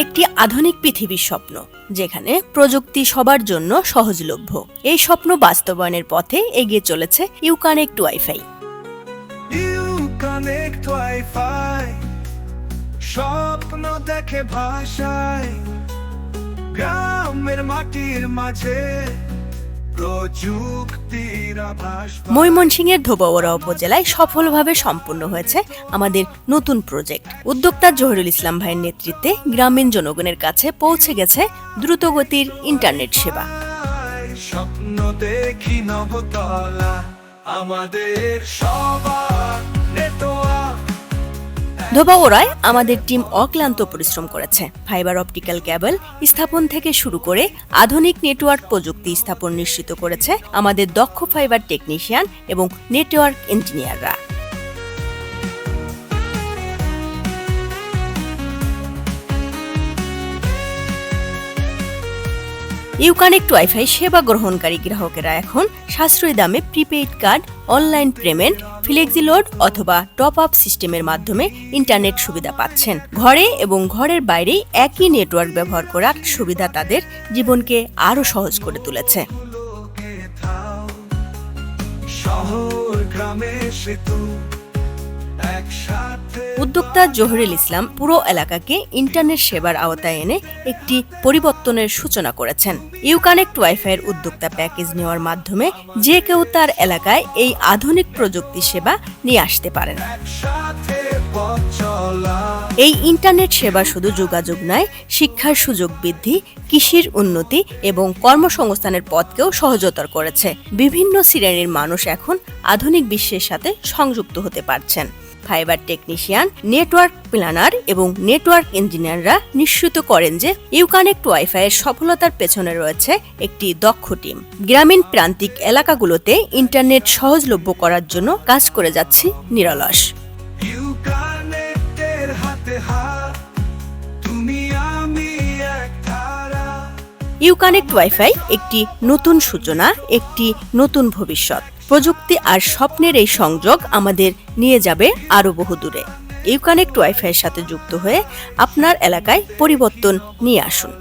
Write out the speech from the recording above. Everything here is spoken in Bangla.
একটি আধুনিক পৃথিবীর স্বপ্ন, যেখানে প্রযুক্তি সবার জন্য সহজলভ্য এই স্বপ্ন বাস্তবায়নের পথে এগিয়ে চলেছে U Connect wifi U connect wifi, স্বপ্ন দেখে ভাষায়, গ্রামের মাটির মাঝে। ময়মনসিংহের ধোবাউড়া উপজেলায় সফলভাবে সম্পন্ন হয়েছে আমাদের নতুন প্রজেক্ট। উদ্যোক্তা জহিরুল ইসলাম ভাইয়ের নেতৃত্বে গ্রামীণ জনগণের কাছে পৌঁছে গেছে দ্রুতগতির ইন্টারনেট সেবা। স্বপ্ন দেখি নবতলা, আমাদের সবার ধোবাউড়ায় আমাদের টিম অক্লান্ত পরিশ্রম করেছে। ফাইবার অপটিক্যাল কেবল স্থাপন থেকে শুরু করে আধুনিক নেটওয়ার্ক প্রযুক্তি স্থাপন নিশ্চিত করেছে আমাদের দক্ষ ফাইবার টেকনিশিয়ান এবং নেটওয়ার্ক ইঞ্জিনিয়াররা। ইউকানেক্ট ওয়াইফাই সেবা গ্রহণকারী গ্রাহকেরা এখন সাশ্রয়ী দামে prepaid card online payment flexi load অথবা টপ আপ সিস্টেমের মাধ্যমে ইন্টারনেট সুবিধা পাচ্ছেন। ঘরে এবং ঘরের বাইরেই একই নেটওয়ার্ক ব্যবহার করার সুবিধা তাদের জীবনকে আরও সহজ করে তুলেছে। শহর, গ্রামে সেতু। উদ্যোক্তা জহিরুল ইসলাম পুরো এলাকাকে ইন্টারনেট সেবার আওতায় এনে একটি পরিবর্তনের সূচনা করেছেন। ইউকানেক্ট ওয়াইফাইয়ের উদ্যোক্তা প্যাকেজ নেওয়ার মাধ্যমে যে কেউ তার এলাকায় এই আধুনিক প্রযুক্তি সেবা নিয়ে আসতে পারেন। এই ইন্টারনেট সেবা শুধু যোগাযোগ নয়, শিক্ষার সুযোগ বৃদ্ধি, কৃষির উন্নতি এবং কর্মসংস্থানের পথকেও সহজতর করেছে। বিভিন্ন শ্রেণির মানুষ এখন আধুনিক বিশ্বের সাথে সংযুক্ত হতে পারছেন। ফাইবার টেকনিশিয়ান নেটওয়ার্ক প্ল্যানার এবং নেটওয়ার্ক ইঞ্জিনিয়াররা নিশ্চিত করেন যে ইউকানেক্ট ওয়াইফাইয়ের সফলতার পেছনে রয়েছে একটি দক্ষ টিম। গ্রামীণ প্রান্তিক এলাকাগুলোতে ইন্টারনেট সহজলভ্য করার জন্য কাজ করে যাচ্ছি নিরলস। ইউকানেক্ট ওয়াইফাই একটি নতুন সূচনা একটি নতুন ভবিষ্যৎ। প্রযুক্তি আর স্বপ্নের এই সংযোগ আমাদের নিয়ে যাবে আরও বহু দূরে। ইউকানেক্ট ওয়াইফাইয়ের সাথে যুক্ত হয়ে আপনার এলাকায় পরিবর্তন নিয়ে আসুন।